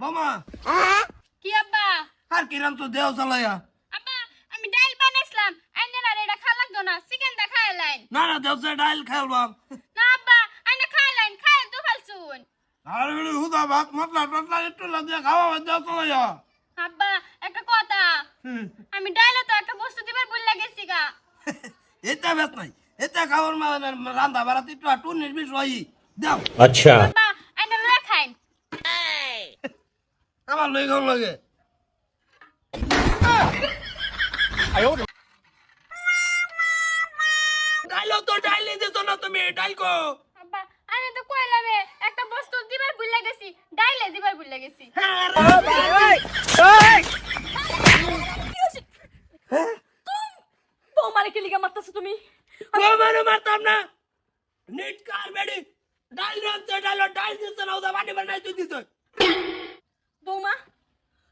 মামা। কি আব্বা? আর কিরাম তো দেও চালায়া আব্বা আমি ডাল বানাইছিলাম। আইনে না রে খা লাগতো না। চিকেন দা খাই লাইন। না না দেও সে ডাল খাইলাম না আব্বা আইনে খাই লাইন। খাই দু ফালসুন। আর বিড়ি হুদা ভাত মতলা টতলা একটু লাগিয়ে খাওয়া দেও চালায়া আব্বা একটা কথা। আমি ডাইলে তো একটা বস্তু দিবার ভুল লাগেছি গা। এটা বেশ নাই। এটা খাবার মা মানে রান্দা বাড়াতে একটু আটু নির্বিষ হই দাও। আচ্ছা। আমার লই গেল লাগে। ডাইল তো ডাইলে দিছ না তুমি ডাইল কো আব্বা আমি তো কইলাম একটা বস্তু দিবার ভুল গেছি ডাইলে দিবার ভুল গেছি বৌমারে কি লিগা মারতেছো তুমি? কোমানে মারতাম না। নিট কার বেডি ডাইল রানছে ডাইল ডাইল দিছ না ওদা বাড়ি বানাই তুই দিছ। বৌমা?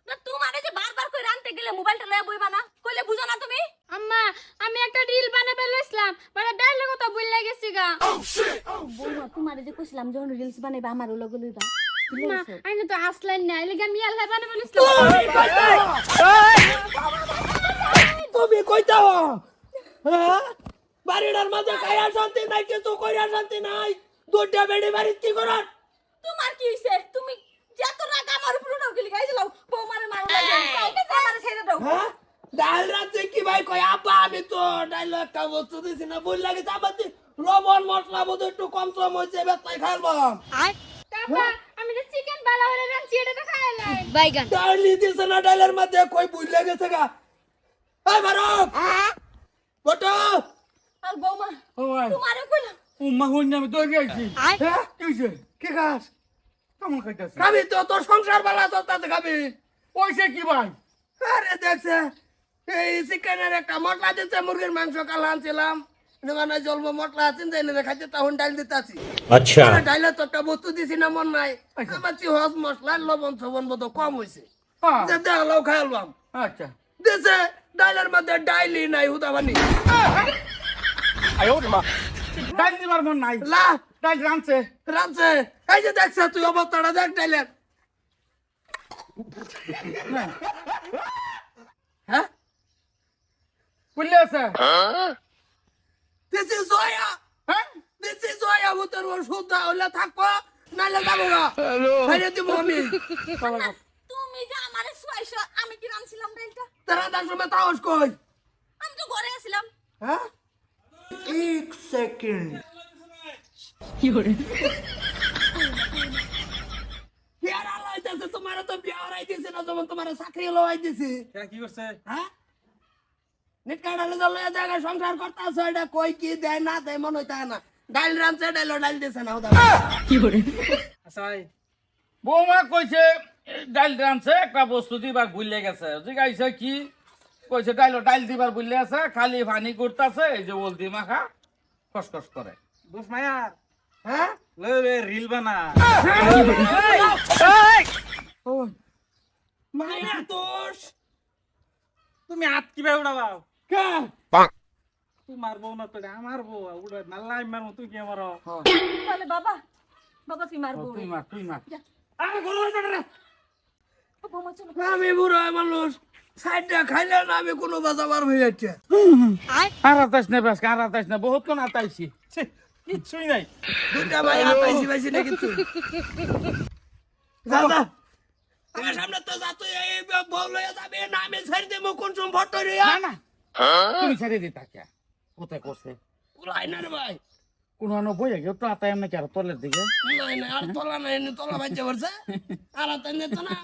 না তোমারে যে বারবার কই রানতে গেলে মোবাইলটা লয়ে বইবা না? কইলে বুঝো না তুমি? আম্মা আমি একটা রিল বানাবে লইছিলাম মানে ডাইলে কথা ভুল গেছি গা। বৌমা তোমারে যে কইছিলাম যখন রিলস বানাইবা আমার লগে লইবা। মা আইনে তো আসলেন না এলিগা আমি আল্লাহ বানাবে লইছিলাম তুমি কইতা হ্যাঁ? বাড়িটার মাঝে খাইয়া শান্তি নাই কিছু কইরা শান্তি নাই। দুটা বেডি বাড়ি কি করার? তোমার কি হইছে তুমি যত রাগ আমার উপর উঠাও কি লিগা আইছিলাম বৌমারে মারো লাগে কাউকে আমারে ছেড়ে দাও হ্যাঁ ডাল রাতে কি ভাই কই আব্বা আমি তো ডাইল বস্তু দিছি না বল লাগে চাপাতি লবণ মশলা বোধ একটু কম সম হয়েছে বেতাই খাইলাম তারপর আমি যে চিকেন বালা হলে রাঁধছি এটা তো খাইলাম ডাইলি দিছে না ডাইলের মধ্যে কই বুঝ লেগেছে গা? এই মারক বটো। আর বৌমা ওই তোমারে কইলাম উম্মা হইনি আমি তো গেছি হ্যাঁ? কি হইছে? কি খাস? কেমন খাইতেছে? খাবি তো তোর সংসার বালা চলতেছে খাবি। ওইসে কি ভাই? আরে দেখছে এই একটা মটলা দিচ্ছে মুরগির মাংস কাল আনছিলাম। জল মটলা আছেন যাই না তখন ডাল আচ্ছা। তো একটা বস্তু দিছি না মন নাই। আচ্ছা। আমার হজ মশলা লবণ সবন বোধ কম হয়েছে হ্যাঁ। খাইলাম। আচ্ছা। দিছে ডাইলের মধ্যে ডাইলি নাই হুদাবানি ডাইল দিবার মন নাই। লা। ডাইল রাঁধছে। রাঁধছে। এই যে দেখছে তুই অবস্থাটা দেখ ডাইলের। কুল্লে আছে? দিস ইজ ওয়া হ্যাঁ? দিস ইজ ওয়া মুতর ওষুধ হলে থাকো নালে যাব না হ্যালো তুমি যে আমারে সুয়াইছো আমি কি রামছিলাম রেলটা? তারা দাস মে তাওস কই? আমি তো ঘরে আছিলাম। হ্যাঁ? এক সেকেন্ড। কি হরে? তোমার তো বিয়া হরাই না যখন তোমার চাকরি লওয়াই দিছে কি করছে? হ্যাঁ? সংসার এটা কই কি দেয় না দেয় মনে না। ডাইল রানছে ডাইল না কি আচ্ছা, বৌমা ডাইল একটা বস্তু গেছে। জিগাইছে কি? কইছে ডাইল খালি পানি করতেছে এই যে বলতি মাখা খসখস করে। হ্যাঁ? রিল বানা। মায়া দোষ। তুমি হাত কীভাবে উড়াবাও? তুই মারবো না তো আমার বউ উড়ে নাল্লাই মারবো তুই কি মারো বলে বাবা বাবা তুই মারবো তুই মার তুই মার আমি বুড়ো মানুষ সাইডটা খাইলে না আমি কোনো বাজাবার হয়ে যাচ্ছে আর আতাইস না বেশ আর আতাইস না বহুত কোন আতাইছি কিচ্ছুই নাই দুটা ভাই হাতাইছি পাইছি না কিছু যা যা আমার সামনে তো যা তুই এই বউ লইয়া যাবে না আমি ছেড়ে দেবো কোন সময় ফটো না না তুমি ছেড়ে দিতা কে? কোথায় করছে? পুরাই না রে ভাই। কোন বই গেল তো আতাই এমনি কি আর তলের দিকে? নাই না আর তলা নাই তলা বাচ্চা করছে। আর হাতে নিত না।